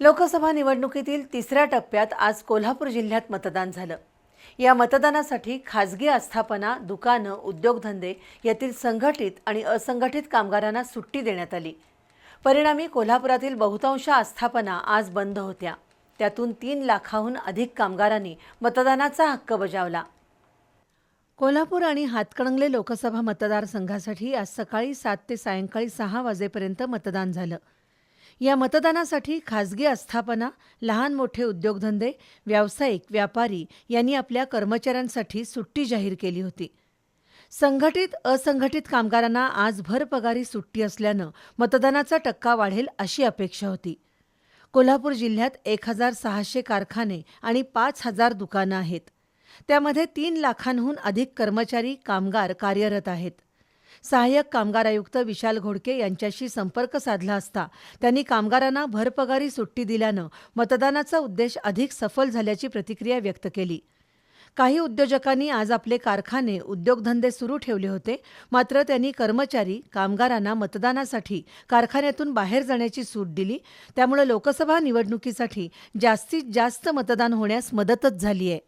लोकसभा निवडणुकीतील तिसऱ्या टप्प्यात आज कोल्हापूर जिल्ह्यात मतदान झालं. या मतदानासाठी खासगी आस्थापना दुकानं उद्योगधंदे यातील संघटित आणि असंघटित कामगारांना सुट्टी देण्यात आली. परिणामी कोल्हापुरातील बहुतांश आस्थापना आज बंद होत्या. त्यातून तीन लाखाहून अधिक कामगारांनी मतदानाचा हक्क बजावला. कोल्हापूर आणि हातकणंगले लोकसभा मतदारसंघासाठी आज सकाळी सात ते सायंकाळी सहा वाजेपर्यंत मतदान झालं. या मतदानासाठी खासगी आस्थापना लहान मोठे उद्योगधंदे व्यावसायिक व्यापारी यांनी आपल्या कर्मचाऱ्यांसाठी सुट्टी जाहीर केली होती. संघटित असंघटित कामगारांना आज भरपगारी सुट्टी असल्यानं मतदानाचा टक्का वाढेल अशी अपेक्षा होती. कोल्हापूर जिल्ह्यात एक हजार सहाशे कारखाने आणि पाच हजार दुकानं आहेत. त्यामध्ये तीन लाखांहून अधिक कर्मचारी कामगार कार्यरत आहेत. सहाय्यक कामगार आयुक्त विशाल घोडके यांच्याशी संपर्क साधला असता त्यांनी कामगारांना भरपगारी सुट्टी दिल्यानं मतदानाचा उद्देश अधिक सफल झाल्याची प्रतिक्रिया व्यक्त केली. काही उद्योजकांनी आज आपले कारखाने उद्योगधंदे सुरू ठेवले होते. मात्र त्यांनी कर्मचारी कामगारांना मतदानासाठी कारखान्यातून बाहेर जाण्याची सूट दिली. त्यामुळे लोकसभा निवडणुकीसाठी जास्तीत जास्त मतदान होण्यास मदतच झाली आहे